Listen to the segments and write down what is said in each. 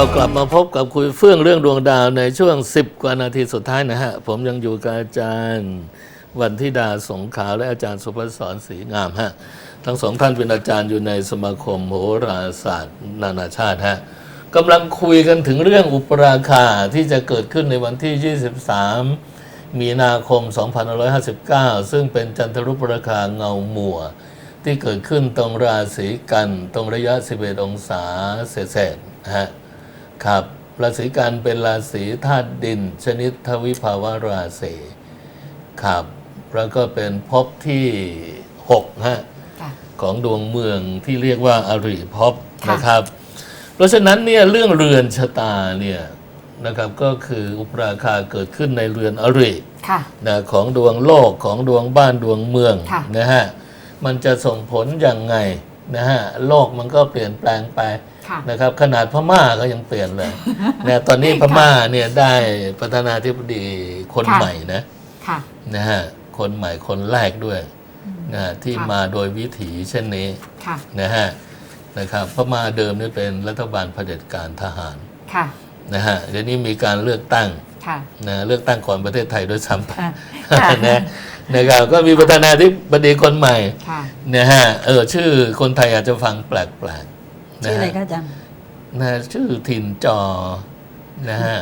เรากลับมาพบกับคุยเฟื่องเรื่องดวงดาวในช่วง 10 กว่านาทีสุดท้ายนะฮะ ผมยังอยู่กับอาจารย์วันทิดาสงขาวและอาจารย์สุภศรศรีงามฮะ ทั้งสองท่านเป็นอาจารย์อยู่ในสมาคมโหราศาสตร์ นานาชาติฮะกำลังคุยกันถึงเรื่องอุปราคาที่จะเกิดขึ้นในวันที่ 23 มีนาคม 2559 ซึ่งเป็นจันทรุปราคาเงาหมัวที่เกิดขึ้นตรงราศีกัน ตรงระยะ 11 องศาเศษๆนะฮะ ครับราศีกันเป็นราศีธาตุดิน ชนิดทวิภาวะราศีครับ แล้วก็เป็นภพที่6ฮะค่ะของดวงเมืองที่เรียกว่าอริภพค่ะนะครับ เพราะฉะนั้นเนี่ยเรื่องเรือนชะตาเนี่ยนะครับก็คืออุปราคาเกิดขึ้นในเรือนอริค่ะนะของดวงโลกของดวงบ้านดวงเมืองค่ะนะฮะมันจะส่งผลอย่างไงนะฮะโลกมันก็เปลี่ยนแปลงไปค่ะ นะครับ ขนาดพม่าก็ยังเปลี่ยนเลยนะตอนนี้พม่าเนี่ยได้ประธานาธิบดีคนค่ะใหม่นะค่ะนะฮะคนใหม่คนแรกด้วยนะฮะที่ค่ะมาโดยวิถีเช่นนี้ค่ะนะฮะนะครับพม่าเดิมนี่เป็นรัฐบาลเผด็จการทหารค่ะนะฮะเดี๋ยวนี้มีการเลือกตั้งค่ะนะเลือกตั้งก่อนประเทศไทยด้วยซ้ำไปค่ะค่ะนะนะครับก็มีประธานาธิบดีคนใหม่ค่ะนะฮะเออชื่อคนไทยอาจจะฟังแปลกๆนะ ชื่ออะไรฮะคะอาจารย์นะชื่อถิ่นจอนะฮะ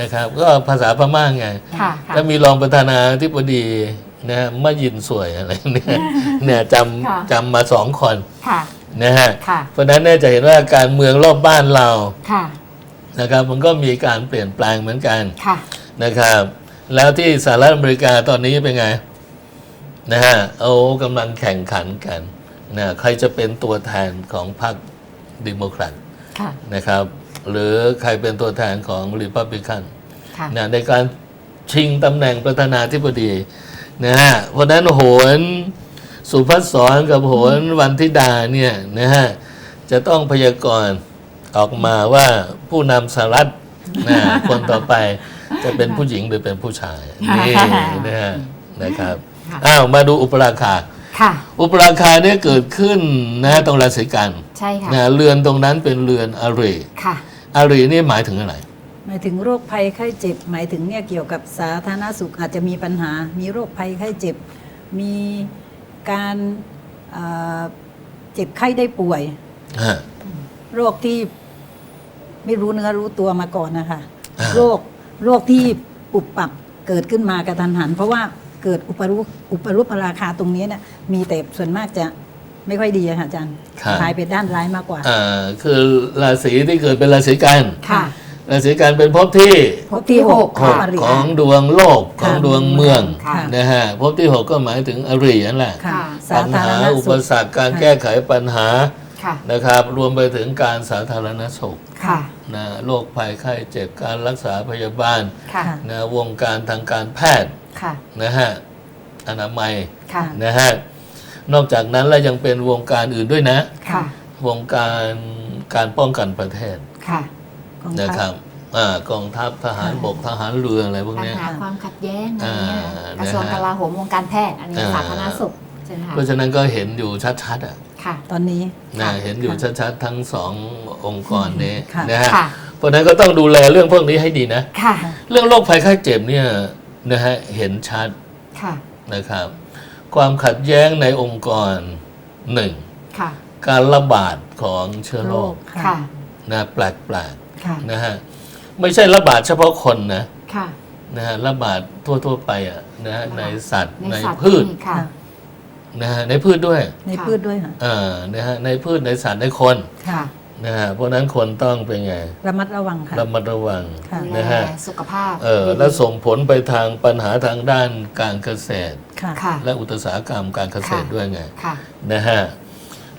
นะครับ ก็ภาษาพม่าไงค่ะค่ะแล้วมีรองประธานาธิบดีนะฮะมายินสวยอะไรเนี่ยเนี่ยจค่ะำจำมาสองคนค่ะนะฮะค่ะเพราะฉะนั้นเนี่ยจะเห็นว่าการเมืองรอบบ้านเราค่ะนะครับมันก็มีการเปลี่ยนแปลงเหมือนกันค่ะนะครับ แล้วที่สหรัฐอเมริกาตอนนี้เป็นไงนะฮะโอ้กำลังแข่งขันกันนะใครจะเป็นตัวแทนของพรรค ดิโมแครตค่ะนะครับหรือใครเป็นตัวแทนของริพับลิกันค่ะนะในการชิงตำแหน่งประธานาธิบดีนะฮะเพราะฉะนั้นโหนสุภัสสรกับโหนวันธิดาเนี่ยนะฮะจะต้องพยากรณ์ออกมาว่าผู้นำสหรัฐนะคนต่อไปจะเป็นผู้หญิงหรือเป็นผู้ชายนี่นะฮะนะครับค่ะอ้าวมาดูอุปราคา ค่ะ อุปราคาเนี่ยเกิดขึ้นนะตรงราศีกันใช่ค่ะนะเรือนตรงนั้นเป็นเรือนอริค่ะอรินี่หมายถึงอะไรหมายถึงโรคภัยไข้เจ็บ หมายถึงเนี่ยเกี่ยวกับสาธารณสุขอาจจะมีปัญหา มีโรคภัยไข้เจ็บ มีการเอ่อเจ็บไข้ได้ป่วยฮะโรคที่ไม่รู้เนื้อรู้ตัวมาก่อนนะคะอ่าโรคโรคที่ปุบปับเกิดขึ้นมากระทันหัน เพราะว่า เกิดอุปรุอุปรุปราคาตรงนี้เนี่ยมีแต่ส่วนมากจะไม่ค่อยดีอะค่ะอาจารย์ครับคลายไปด้านร้ายมากกว่า อ่าคือราศีที่เกิดเป็นราศีกันค่ะ ราศีกันเป็นภพที่พบที่หกหกอริของดวงโลกของดวงเมืองค่ะ นะฮะภพที่หกก็หมายถึงอรินั่นแหละค่ะค่ะสาปัญธารหาณอุสุปขสรรคการค่ะ แก้ไขปัญหาค่ะ นะครับ รวมไปถึงการสาธารณสุขค่ะ นะโรคภัยไข้เจ็บการรักษาพยาบาลค่ะ นะวงการทางการแพทย์ ค่ะนะฮะอนามัยค่ะนะฮะนอกจากนั้นแล้วยังเป็นวงการอื่นด้วยนะ ค่ะ วงการการป้องกันประเทศค่ะของนะพรรครับอ่ากองทัพทหารบกทหารเรืออะไรพวกปัญเนี้ย หาความขัดแย้งอะไรเงี้ยอ่ากระทรวงนะฮะกลาโหมวงการแพทย์อันนี้อ่า สาธารณสุขใช่ไหมคะเพราะฉะนั้นก็เห็นอยู่ชัดๆอะค่ะ ตอนนี้ นะค่ะ เห็นอยู่ชัดๆทั้งสององค์กรนี้ค่ะ นะฮะค่ะเพราะฉะนั้นก็ต้องดูแลเรื่องพวกนี้ให้ดีนะ ค่ะ เรื่องโรคภัยไข้เจ็บเนี่ย นะฮะเห็นชัดค่ะนะครับ ความขัดแย้งในองค์กรหนึ่งค่ะการระบาดของเชื้อโรคค่ะนะแปลกค่ะๆนะฮะไม่ใช่ระบาดเฉพาะคนนะค่ะนะฮะระบาดทั่วๆไปอะนะฮะในสัตว์ในในสัตว์พืชนี่ค่ะนะฮะในพืชด้วย ในค่ะพืชด้วยค่ะอ่านะฮะในพืชในสัตว์ในคนค่ะ นะฮะเพราะฉะนั้นคนต้องเป็นไงระมัดระวังค่ะ ระมัดระวังค่ะดูแลนะฮะสุขภาพเออแล้วส่งผลไปทางปัญหาทางด้านการเกษตร ค่ะค่ะ และอุตสาหกรรมการเกษตรค่ะด้วยไงค่ะ นะฮะ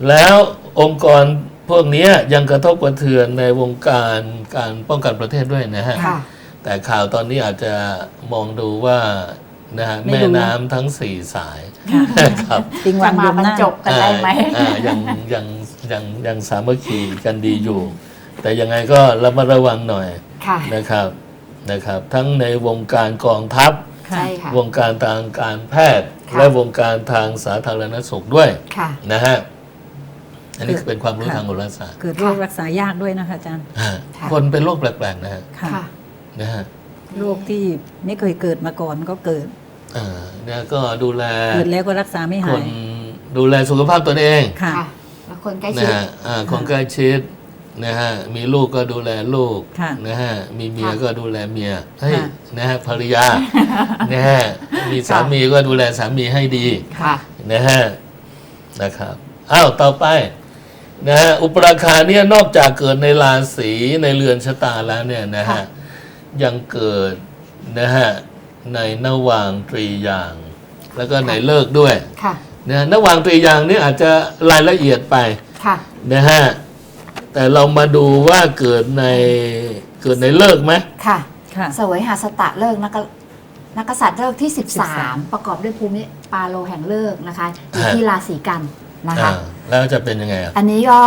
แล้วองค์กรพวกเนี้ยยังกระทบกระเทือนในวงการการป้องกันประเทศด้วยนะฮะ ค่ะ แต่ข่าวตอนนี้อาจจะมองดูว่า นะฮะไม่แม่รู้ น้ำทั้งสี่สายค่ะครับปิงวัจะนมายมบรรหน้าจบกันได้ไหม อ่าอ่ายังยังยังยังสามัคคีกันดีอยู่ แต่ยังไงก็ระมัดระวังหน่อยค่ะ นะครับนะครับ ทั้งในวงการกองทัพใช่ค่ะ วงการทางการแพทย์ ค่ะ และวงการทางสาธารณสุขด้วยค่ะ นะฮะอันนี้คือเป็นความรู้ทางโหราศาสตร์เกิดโรครักษายากด้วยนะคะอาจารย์ฮะค่ะ คนเป็นโรคแปลกๆนะฮะค่ะค่ะนะฮะ โรคที่ไม่เคยเกิดมาก่อนก็เกิด เอ่อเนี่ยก็ดูแลเกิดแล้วก็รักษาไม่คหานยดูแลสุขภาพตนเองค่ะ ค่ะแล้วคนใกล้นะชิด ฮะอ่าคนใกล้ชิดนะฮะมีลูกก็ดูแลลูกค่ะนะฮะมีเมียค่ะก็ดูแลเมียเฮ้ยค่ะ นะฮะภรรยานะฮะมีสามีก็ดูแลสามีให้ดี ค่ะ นะฮะนะครับอ้าวต่อไปนะฮะอุปราคาเนี่ยนอกจากเกิดในราศีในเรือนชะตาแล้วเนี่ยนะค่ะฮะยังเกิดนะฮะ ในนวางตรียาง แล้วก็ในเลิกษ์ด้วยค่ะนะฮะนวางตรียางนี่อาจจะรายละเอียดไปค่ะนะฮะแต่เรามาดูว่าเกิดในเกิดในเลิกษ์ไหมค่ะค่ะ สวยหาสตะเลิกษ์นักกนักกษัตริย์เลิกษ์ที่13 13 ประกอบด้วยภูมิปาโลแห่งเลิกษ์นะคะอยู่ฮะที่ราศีกันนะคะอ่าแล้วจะเป็นยังไงอะอันนี้ก็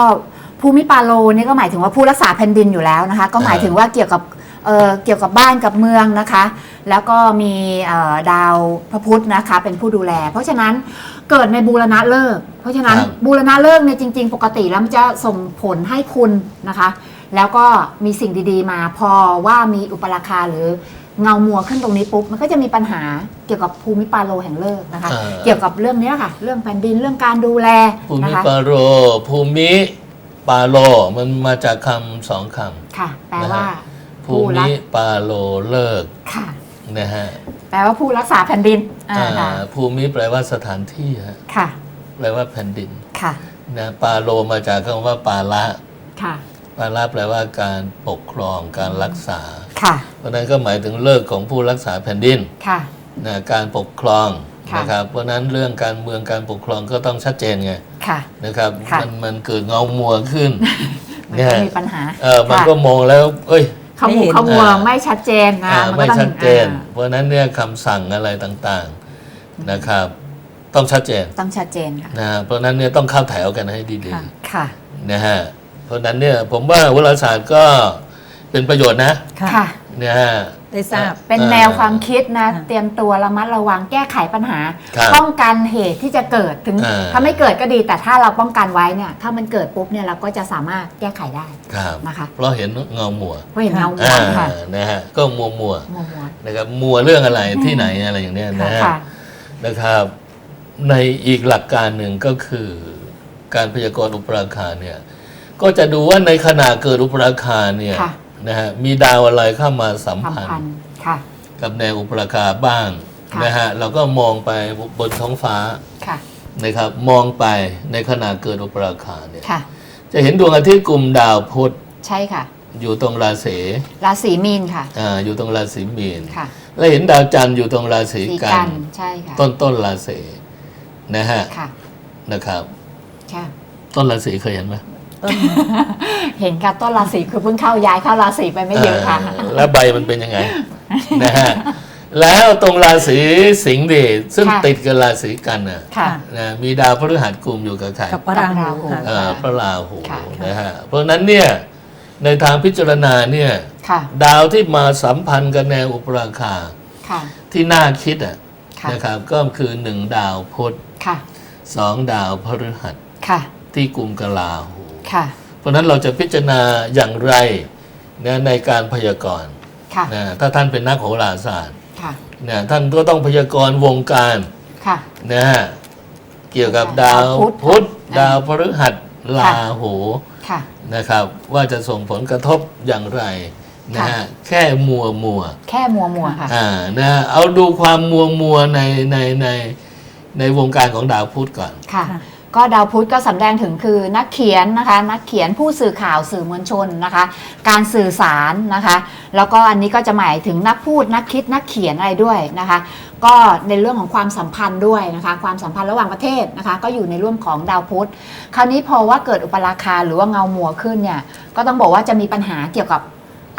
ภูมิปาโลนี่ก็หมายถึงว่าผู้รักษาแผ่นดินอยู่แล้วนะคะ ก็หมายถึงว่าเกี่ยวกับ เอ่อเกี่ยวกับบ้านกับเมืองนะคะ แล้วก็มีเอ่อดาวพระพุธนะคะ เป็นผู้ดูแล เพราะฉะนั้นเกิดในบูรณะเลิกษ์เพราะฉะนั้นครับ บูรณะเลิกษ์เนี่ยจริง ๆ ปกติแล้วมันจะส่งผลให้คุณนะคะ แล้วก็มีสิ่งดีๆมาพอว่ามีอุปราคาหรือเงามัวขึ้นตรงนี้ปุ๊บมันก็จะมีปัญหาเกี่ยวกับภูมิปาโลแห่งเลิกษ์นะคะ อ่า เกี่ยวกับเรื่องเนี้ยค่ะ เรื่องแผ่นดินเรื่องการดูแลภูนะมิคะปาโร ภูมิปาโล มันมาจากคำสองคค่ะ แปลว่าำ ภูผู้รัมิกปาโลเลิกษ์ค่ะนะฮะแปลว่าผู้รักษาแผ่นดินอ่าอ่าค่ะภูมิแปลว่าสถานที่ฮะค่ะ แปลว่าแผ่นดินค่ะนะปาโลมาจากคำว่าปาละค่ะปาละแปลว่าการปกครองการรักษาค่ะเพราะฉะนั้นก็หมายถึงเลิกของผู้รักษาแผ่นดินค่ะนะการปกครองค่ะนะครับเพราะฉะนั้นเรื่องการเมืองการปกครองก็ต้องชัดเจนไงค่ะนะครับค่ะมันมันเกิดเงามัวขึ้นมันเนี่ยก็มีปัญหาเออมันค่ะก็มองแล้ว เอ้ย ขมุกไม่เห็นขมัวอ่า ไม่ชัดเจนนะอ่ามันไม่ก็ต้องชัดเจนอ่าเพราะฉะนั้นเนี่ยคำสั่งอะไรต่างๆนะครับ ต้องชัดเจนต้องชัดเจนค่ะนะเพราะฉะนั้นเนี่ยต้องเข้าแถวกันให้ดีค่ะ ค่ะ ๆนะฮะเพราะฉะนั้นเนี่ยผมว่าวิทยาศาสตร์ก็เป็นประโยชน์นะ ค่ะ ค่ะ นะฮะได้ทราบ เป็นเออแนวความคิดนะค่ะเตรียมตัวระมัดระวังแก้ไขปัญหา ครับป้องกันเหตุที่จะเกิดถึงเออถ้าไม่เกิดก็ดี แต่ถ้าเราป้องกันไว้เนี่ย ถ้ามันเกิดปุ๊บเนี่ยเราก็จะสามารถแก้ไขได้ครับ นะคะเพราะเห็นเงามัวเพราะเห็นเงาอ่าค่ะนะฮะก็มัวมัวมัวมัวๆนะครับมัวเรื่องอะไรที่ไหนอะไรอย่างเนี้ยนะฮะค่ะ นะครับ ในอีกหลักการหนึ่งก็คือการพยากรณ์อุปราคาเนี่ยก็จะดูว่าในขณะเกิดอุปราคาเนี่ย ค่ะ นะฮะมีดาวอะไรเข้ามาสัมความพันพันธ์ธ์ ค่ะ กับแนวอุปราคาบ้างค่ะ นะฮะเราก็มองไปบนท้องฟ้าค่ะ นะครับ มองไปในขณะเกิดอุปราคาเนี่ยค่ะ จะเห็นดวงอาทิตย์กลุ่มดาวพุธใช่ค่ะ อยู่ตรงราศีราศีมีนค่ะ อ่าอยู่ตรงราศีมีนค่ะและเห็นดาวจันทร์อยู่ตรงราศีสีกักัน นใช่ค่ะ ต้นต้นราศีนะฮะค่ะ นะครับ ค่ะ ต้นราศีเคยเห็นไหมต้น เห็นค่ะต้นราศีคือเพิ่งเข้าย้ายเข้าราศีไปไม่เยอะค่ะเออแล้วใบมันเป็นยังไงนะฮะแล้วตรงราศีสิงห์ดีซึ่งค่ะติดกับราศีกันน่ะค่ะนะมีดาวพฤหัสกลุ่มอยู่กับใครกับพระราหูค่ะเอ่อพระราหูค่ะนะฮะเพราะฉะนั้นเนี่ยในทางพิจารณาเนี่ยค่ะดาวที่มาสัมพันธ์กับแนวอุปราคาค่ะที่น่าคิดอะค่ะนะครับก็คือหนึ่งดาวพุธค่ะสองดาวพฤหัสค่ะที่กลุ่มกลาหูค่ะ เพราะฉะนั้นเราจะพิจารณาอย่างไรนะในการพยากรณ์ค่ะนะถ้าท่านเป็นนักโหราศาสตร์ค่ะนะท่านก็ต้องพยากรณ์วงการค่ะนะฮะเกี่ยวกับดาวดาวพุธพุธอ่าดาวพฤหัสลาหูค่ะนะครับ ว่าจะส่งผลกระทบอย่างไรนะค่ะฮะแค่มัวมัว แค่มัวมัวค่ะอ่านะเอาดูความมัวมัวในในในในวงการของดาวพุธก่อนค่ะค่ะ ก็ดาวพุธก็สำแดงถึงคือนักเขียนนะคะ นักเขียนผู้สื่อข่าวสื่อมวลชนนะคะ การสื่อสารนะคะ แล้วก็อันนี้ก็จะหมายถึงนักพูดนักคิดนักเขียนอะไรด้วยนะคะ ก็ในเรื่องของความสัมพันธ์ด้วยนะคะ ความสัมพันธ์ระหว่างประเทศนะคะ ก็อยู่ในร่วมของดาวพุธ คราวนี้พอว่าเกิดอุปราคาหรือว่าเงาหมัวขึ้นเนี่ยก็ต้องบอกว่าจะมีปัญหาเกี่ยวกับ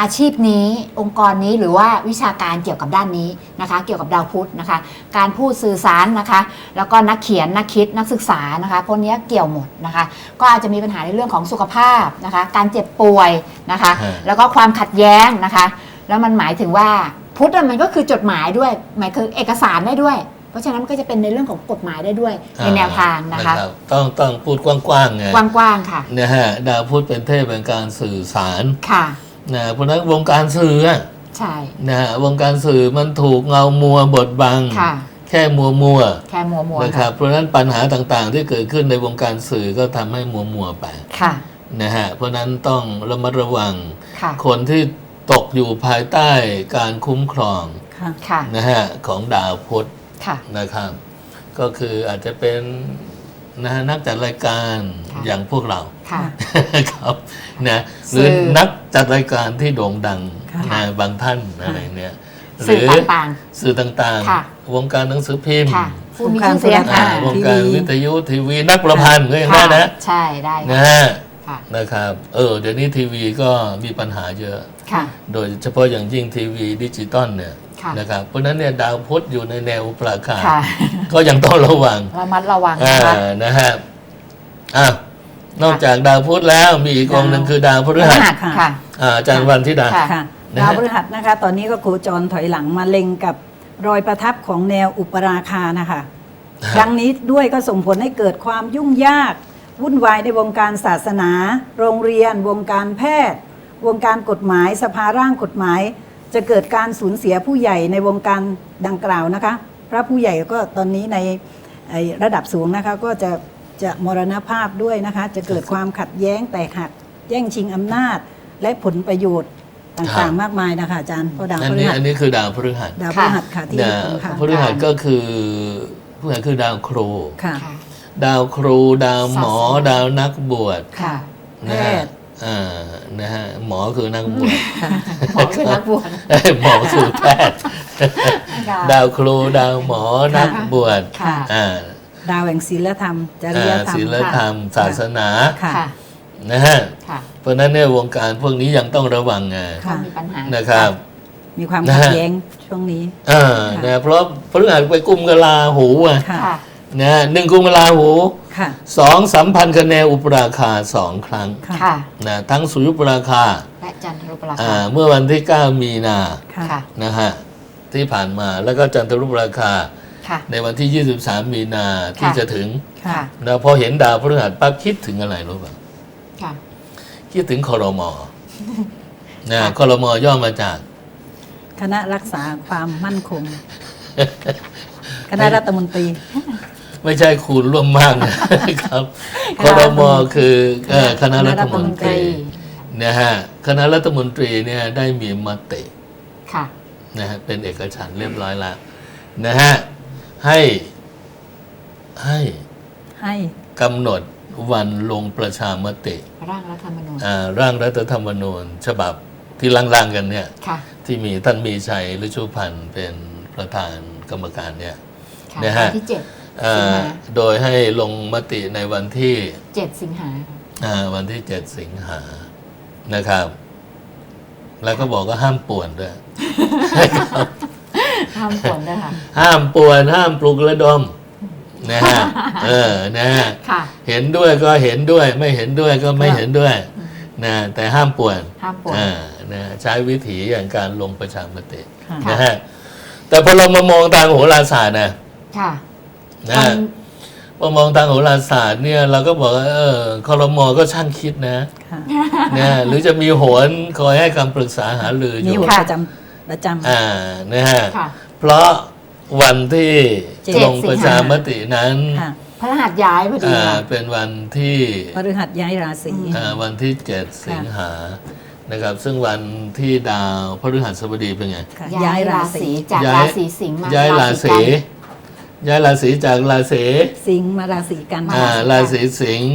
อาชีพนี้องค์กรนี้หรือว่าวิชาการเกี่ยวกับด้านนี้นะคะ เกี่ยวกับดาวพุธนะคะ การพูดสื่อสารนะคะ แล้วก็นักเขียนนักคิดนักศึกษานะคะพวกนี้เกี่ยวหมดนะคะ ก็อาจจะมีปัญหาในเรื่องของสุขภาพนะคะ การเจ็บป่วยนะคะฮะแล้วก็ความขัดแย้งนะคะ แล้วมันหมายถึงว่าพุทธอะมันก็คือจดหมายด้วย หมายคือเอกสารได้ด้วยเพราะฉะนั้นมันก็จะเป็นในเรื่องของกฎหมายได้ด้วยในแนวทางนะคะรับต้องต้องพูดกว้างๆไงกว้างๆค่ะนะฮะดาวพุธเป็นเทพแห่งการสื่อสารค่ะ นะเพราะฉะนั้นวงการสื่ออะใช่นะฮะวงการสื่อมันถูกเงามัวบดบังค่ะแค่มัวมัวแค่มัวมัวๆนะครับเพราะฉะนั้นปัญหาต่างๆ ที่เกิดขึ้นในวงการสื่อก็ทำให้มัวมัวๆไปค่ะนะฮะเพราะฉะนั้นต้องระมัดระวังค่ะคนที่ตกอยู่ภายใต้การคุ้มครองค่ะค่ะนะฮะของดาวพุธค่ะนะครับก็คืออาจจะเป็น นะฮะนักจัดรายการค่ะอย่างพวกเรา ค่ะ ครับนะหสื่รืออนักจัดรายการที่โด่งดังค่ะ นะบางท่านอะไรเนี่ยหสื่รือต่าง สื่อต่างค่ะ ๆ วงการหนังสือพิมพ์ๆค่ะผู้มีชื่อเสียงอ่าค่ะ วงการวิทยุทีวีนักประพันธ์ก็ยังได้นะใช่ได้นะค่ะฮะค่ะ นะครับเออเดี๋ยวนี้ทีวีก็มีปัญหาเยอะ ค่ะ โดยเฉพาะอย่างยิ่งทีวีดิจิตอลเนี่ยค่ะ นะครับเพราะฉะนั้นเนี่ยดาวพุธอยู่ในแนวอุปราคาค่ะก็ยังต้องระวังระมัดระวังอ่านะคะนะฮะอะนอกจากดาวพุธแล้วมีอีกองค์หนึ่งคือดาวพฤหัสค่ะค่ะอ่าอาจารย์วันธิดาค่ะค่ะนะฮะดาวพฤหัสนะคะ ตอนนี้ก็โคจรถอยหลังมาเล็งกับรอยประทับของแนวอุปราคานะคะครั้งนี้ด้วยก็ส่งผลให้เกิดความยุ่งยาก วุ่นวายในวงการศาสนา โรงเรียน วงการแพทย์ วงการกฎหมาย สภาร่างกฎหมาย จะเกิดการสูญเสียผู้ใหญ่ในวงการดังกล่าวนะคะ พระผู้ใหญ่ก็ตอนนี้ในไอ้ระดับสูงนะคะก็จะจะมรณภาพด้วยนะคะ จะเกิดความขัดแย้งแตกหักแย่งชิงอำนาจ และผลประโยชน์ครัต่างบๆมากมายนะคะอาจารย์เพราะดาวอันพฤนี้หัสอันนี้คือดาวพฤหัสดาวพฤหัสค่ะที่นะตรงค่ะพฤหัสก็คือพฤหัสคือดาวครูค่ะค่ะดาวครู ดาวหมอศาสนาดาวนักบวชค่ะนะฮะแพทย์ อ่านะฮะหมอคือนักบวชหมอคือนักบวชเอ้ยหมอคือแพทย์ค่ะดาวครูดาวหมอนักบวชค่ะอ่าดาวแห่งศีลธรรมจริยอ่าธรรมศีลธรรม ศาสนาค่ะค่ะนะฮะค่ะเพราะฉะนั้นเนี่ยวงการพวกนี้ยังต้องระวังไงค่ะเขามีปัญหานะครับ มีความนะขัฮะดแย้งช่วงนี้อ่าค่ะนะเพราะพฤหัสไปกุมกลาหูอะค่ะค่ะ นะหนึ่งกุมกลาหูค่ะสองสัมพันธ์กับแนวอุปราคาสองครั้งค่ะค่ะนะทั้งสุริยุปราคาและจันทรุปราอ่าคาเมื่อวันที่ 9 มีนาค่ะค่ะนะฮะที่ผ่านมาแล้วก็จันทรุปราคาค่ะในวันที่ 23 มีนาที่ค่ะจะถึงค่ะค่ะนะพอเห็นดาวพฤหัสปั๊บคิดถึงอะไรรู้ป่ะค่ะคิดถึงคอรมอนะค่ะคอรมอย่อมาจาก คณะรักษาความมั่นคง คณะรัฐมนตรี ไม่ใช่คูณร่วมมากนะครับคคณะอรัรฐมมอนตรีคือเอ่อคณะคณะรัฐรัฐมมนนตตรีรีนะฮะคณะรัฐมนตรีเนี่ยได้มีมติค่ะนะฮะเป็นเอกฉันท์เรียบร้อยแล้วนะฮะให้ให้ให้กำหนดวันลงประชามติ ร่างรัฐธรรมนูญอ่าร่างรัฐธรรมนูญ ฉบับที่ล่างๆกันเนี่ยค่ะที่มีท่านมีชัยฤชุพันธ์เป็นประธานกรรมการเนี่ยค่ะนะฮะวันที่เจ็ดอ่า สิงหา โดยให้ลงมติในวันที่เจ็ดสิงหาอ่าวันที่เจ็ดสิงหานะครับ แล้วก็บอกว่าห้ามป่วนด้วย ห้ามฝนด้วยค่ะ ห้ามป่วนห้ามปลุกระดมนะฮะเออนะฮะ ค่ะ เห็นด้วยก็เห็นด้วย ไม่เห็นด้วยก็ไม่เห็นด้วยนะแต่ห้ามป่วนห้ามป่วนอ่านะใช้วิถีอย่างการลงประชามติค่ะ นะฮะแต่พอเรามามองทางโหราศาสตร์นะ ค่ะ นะตอฮะนพอมองทางโหราศาสตร์เนี่ยเราก็บอกว่าเออคอรมอก็ช่างคิดนะค่ะนะหรือจะมีโหนคอยให้คำปรึกษาหารืออมียู่หัวค่ะประจำประจำอ่านะฮะค่ะเพราะวันที่เจ็ดลงประชามตินั้นค่ะพระรหัสย้ายพอดีอ่าค่ะเป็นวันที่พฤหัสย้ายราศีอ่าวันที่เจ็ดสิงหานะครับ ซึ่งวันที่ดาวพฤหัสบดีเป็นไงค่ะย้ายราศีจากย้ายราศีสิงห์มาย้ายราศีกัน ย้ายราศีจากราศีสิงห์มาราศีกันมาอ่าราศีสิงห์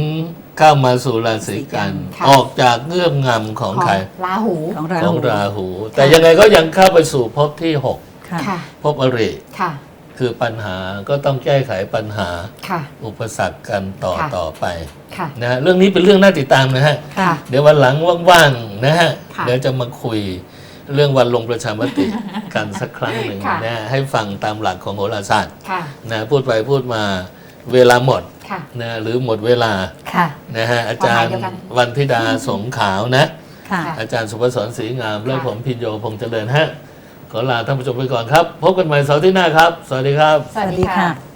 เข้ามาสู่ราศีกัน ค่ะ ออกจากเงื่อมงำของของใครราหู ของราของหูราหู แต่ยังไงก็ยังเข้าไปสู่ภพที่หกค่ะ ค่ะ ภพอริค่ะ คือปัญหาก็ต้องแก้ไขปัญหาค่ะ อุปสรรคกันต่อค่ะ ต่อไปค่ะ นะฮะเรื่องนี้เป็นเรื่องน่าติดตามนะฮะ ค่ะ เดี๋ยววันหลังว่างๆนะฮะ ค่ะ เดี๋ยวจะมาคุย เรื่องวันลงประชามติกันสักครั้งหนึ่งค่ะนะให้ฟังตามหลักของโหราศาสตร์ค่ะ นะพูดไปพูดมาเวลาหมดค่ะ นะหรือหมดเวลาค่ะ นะฮะอาจารย์ความหมายเดียวกันวันธิดาสงขาวนะ ค่ะ ค่ะ อาจารย์สุภสรศรีงามและค่ะผมพินโยพงษ์เจริญฮะขอลาท่านผู้ชมไปก่อนครับ พบกันใหม่เสาร์ที่หน้าครับ สวัสดีครับ สวัสดีค่ะ